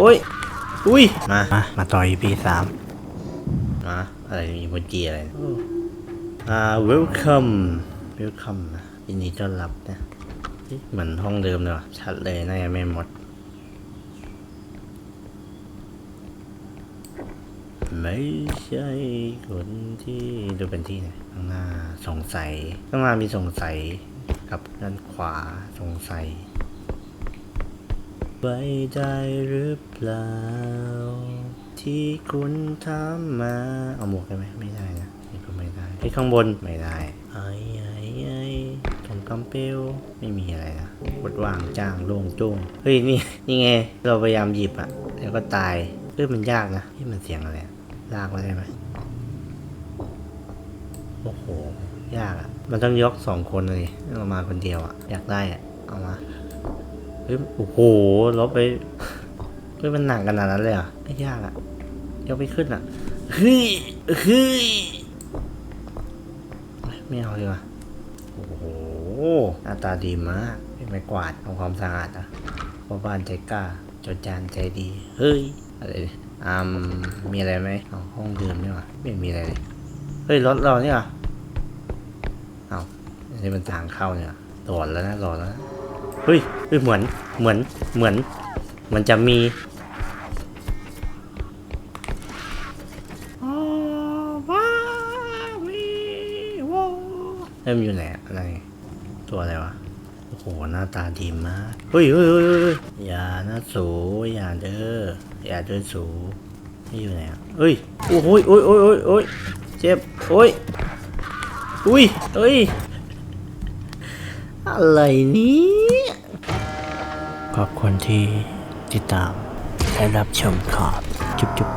โอ้ย อุ้ย มา มา มาต่อ EP สามมา อะไรมีโมจิอะไรโอ้อ่า welcome welcome นะยินดีต้อนรับนะเฮ้ยเหมือนห้องเดิมเลยว่ะชัดเลยน่าจะไม่หมด ไม่ใช่คนที่ดูเป็นที่ไหนข้างหน้าสงสัยข้างหน้ามีสงสัย กับด้านขวาสงสัย ไว้ได้หรือเปล่า ที่คุณทำมา เอาหมวกได้ไหมไม่ได้นะนี่ก็ไม่ได้ที่ข้างบนไม่ได้ไอ้ไอ้ไอ้ถมกำเปลวไม่มีอะไรนะกดวางจ้างโล่งโจ้งเฮ้ยนี่นี่ไง เราพยายามหยิบอะแล้วก็ตายเฮ้ยมันยากนะที่มันเสียงอะไรลากมาได้ไหมโอ้โห ยากอะมันต้องยกสองคนเลยเรามาคนเดียวอะอยากได้อะเอามา เฮ้ยโอ้โหลบไปเฮ้ยมันหนักขนาดนั้นเลยเหรอะไม่ยากอะยกไม่ขึ้นอะเฮ้ยเฮ้ยไม่เอาดีกว่าโอ้โหหน้าตาดีมากเป็นไม้กวาดทำความสะอาดอะพ่อบ้านใจกล้าจดจานใจดี เฮ้ยอะไรเนี่ยอ่ามีอะไรไหมเอาห้องดื่มนี่หว่าไม่มีอะไรเลยเฮ้ยรถเราเนี่ยเอาอันนี้มันทางเข้าเนี่ยหลอนแล้วนะหลอนแล้วนะ เฮ้ยเฮ้ยเหมือนเหมือนเหมือนมันจะมีเริ่มอยู่ไหนอะอะไร ตัวอะไรวะ โอ้โห หน้าตาดีมากเฮ้ยเฮ้ยเฮ้ยเฮ้ยอย่านะสูอย่าเด้ออย่าเดินสูนี่อยู่ไหนอะเฮ้ยโอ้โหยโอ้ยโอ้ยโอ้ยโอ้ยเจ็บโอ้ยอุ้ยเฮ้ย อะไรนี้ขอบคุณที่ติดตามและรับชมครับจุ๊บจุ๊บ